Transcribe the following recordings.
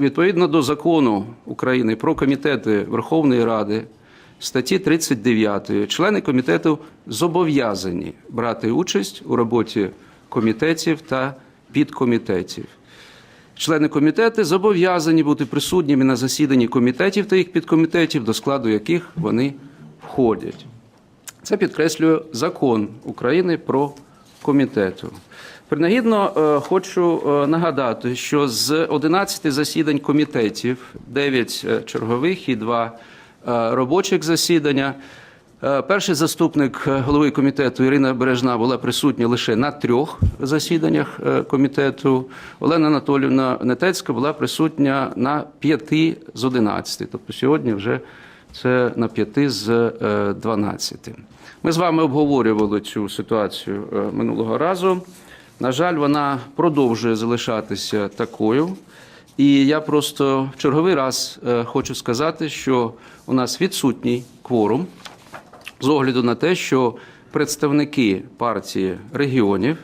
відповідно до закону України про комітети Верховної Ради, статті 39, члени комітету зобов'язані брати участь у роботі комітетів та підкомітетів. Члени комітету зобов'язані бути присутніми на засіданні комітетів та їх підкомітетів, до складу яких вони входять. Це підкреслює закон України про комітету. Принагідно е, хочу е, нагадати, що з 11 засідань комітетів, 9 е, чергових і 2 робочих засідання. Перший заступник голови комітету Ірина Бережна була присутня лише на трьох засіданнях комітету. Олена Анатолівна Нетецька була присутня на п'яти з 11. Тобто сьогодні вже це на п'яти з е, 12. Ми з вами обговорювали цю ситуацію е, минулого разу. На жаль, вона продовжує залишатися такою. І я просто в черговий раз е, хочу сказати, що у нас відсутній кворум з огляду на те, що представники партії регіонів,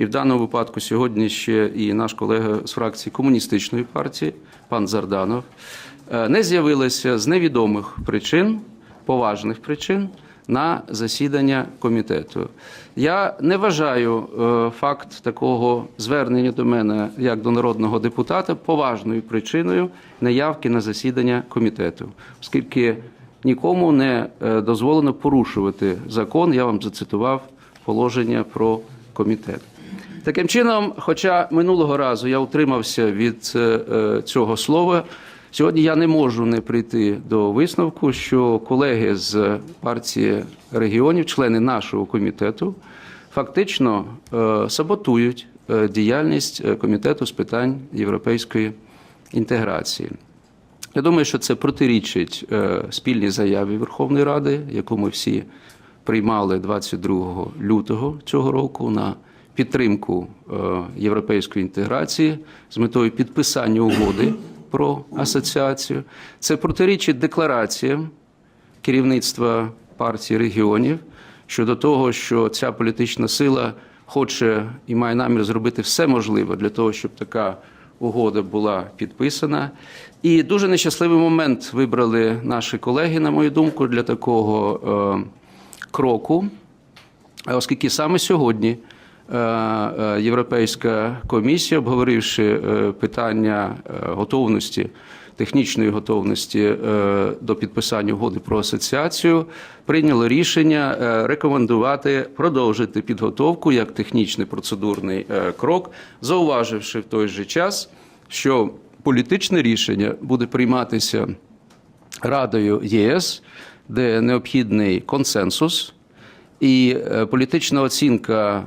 і в даному випадку сьогодні ще і наш колега з фракції комуністичної партії, пан Зарданов, е, не з'явилися з невідомих причин, поважних причин на засідання комітету. Я не вважаю е, факт такого звернення до мене як до народного депутата поважною причиною неявки на засідання комітету, оскільки нікому не е, дозволено порушувати закон. Я вам зацитував положення про комітет. Таким чином, хоча минулого разу я утримався від е, е, цього слова, сьогодні я не можу не прийти до висновку, що колеги з партії регіонів, члени нашого комітету, фактично е, саботують діяльність комітету з питань європейської інтеграції. Я думаю, що це протирічить спільній заяві Верховної Ради, яку ми всі приймали 22 лютого цього року на підтримку е, європейської інтеграції з метою підписання угоди про асоціацію. Це протирічить деклараціям керівництва партії регіонів щодо того, що ця політична сила хоче і має намір зробити все можливе для того, щоб така угода була підписана. І дуже нещасливий момент вибрали наші колеги, на мою думку, для такого е, кроку, оскільки саме сьогодні Європейська комісія, обговоривши е, питання е, готовності, технічної готовності е, до підписання угоди про асоціацію, прийняло рішення е, рекомендувати продовжити підготовку як технічний процедурний е, крок, зауваживши в той же час, що політичне рішення буде прийматися Радою ЄС, де необхідний консенсус і е, політична оцінка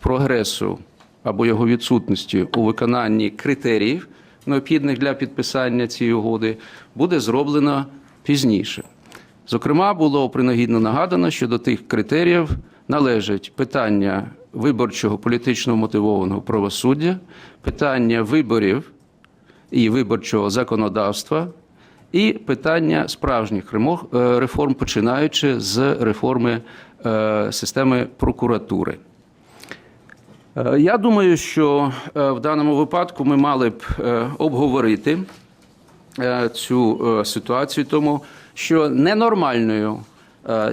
прогресу або його відсутності у виконанні критеріїв, необхідних для підписання цієї угоди, буде зроблена пізніше. Зокрема, було принагідно нагадано, що до тих критеріїв належать питання виборчого політично мотивованого правосуддя, питання виборів і виборчого законодавства, і питання справжніх е, реформ, починаючи з реформи е, системи прокуратури. Е, Я думаю, що е, в даному випадку ми мали б е, обговорити цю ситуацію, тому що ненормальною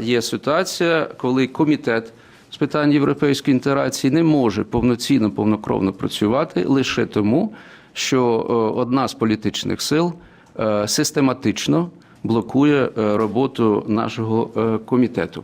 є ситуація, коли комітет з питань європейської інтеграції не може повноцінно, повнокровно працювати лише тому, що одна з політичних сил систематично блокує роботу нашого комітету.